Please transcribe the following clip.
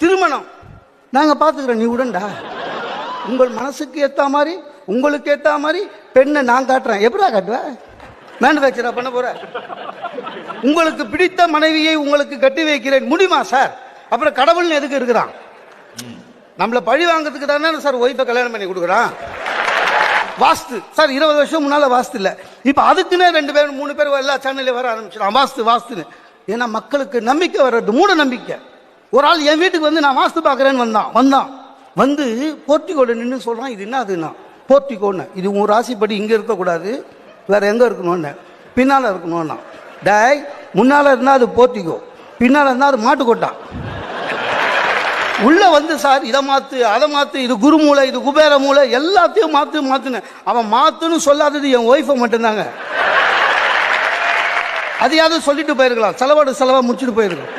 திருமணம். நாங்க பாத்துக்கிறோம் நீ உடன்டா. உங்கள் மனசுக்கு ஏற்ற மாதிரி உங்களுக்கு ஏத்த மாதிரி பெண்ணை நான் காட்டுறேன். எப்படா காட்டுவேன் மேனுஃபேக்சரா பண்ண போற? உங்களுக்கு பிடித்த மனைவியை உங்களுக்கு கட்டி வைக்கிறேன். முடியுமா சார் அப்புறம் கடவுள்னு எதுக்கு இருக்கிறான்? நம்மள பழி வாங்கிறதுக்கு தானே சார் ஒய்ஃபை கல்யாணம் பண்ணி கொடுக்குறான். வாஸ்து. சார் இருபது வருஷம் முன்னால வாஸ்து இல்ல. இப்ப அதுக்குன்னே ரெண்டு பேரும் மூணு பேர் எல்லா சேனல்ல வர ஆரம்பிச்சிடும் வாஸ்து வாஸ்துன்னு. ஏன்னா மக்களுக்கு நம்பிக்கை வர்றது மூட நம்பிக்கை. ஒரு ஆள் என் வீட்டுக்கு வந்து நான் வாஸ்து பார்க்குறேன்னு வந்தான். வந்தான். வந்து போர்ட்டிகோட நின்று சொல்கிறான் இது என்ன அதுன்னா போர்ட்டிகோன்னு இது உன் ராசிப்படி இங்கே இருக்கக்கூடாது வேற எங்கே இருக்கணும்னு. பின்னால் இருக்கணும்னா. டேய் முன்னால் இருந்தால் அது போர்ட்டிகோ பின்னால் இருந்தால் அது மாட்டுக்கொட்டான் உள்ளே வந்து சார் இதை மாற்று அதை மாற்று இது குரு மூளை இது குபேர மூளை எல்லாத்தையும் மாற்று மாற்றுனேன் அவன் மாற்றுன்னு சொல்லாதது என் ஒய்ஃபை மட்டும்தாங்க. அதையாவது சொல்லிட்டு போயிருக்கலாம். செலவோட செலவாக முடிச்சுட்டு போயிருக்கலாம்.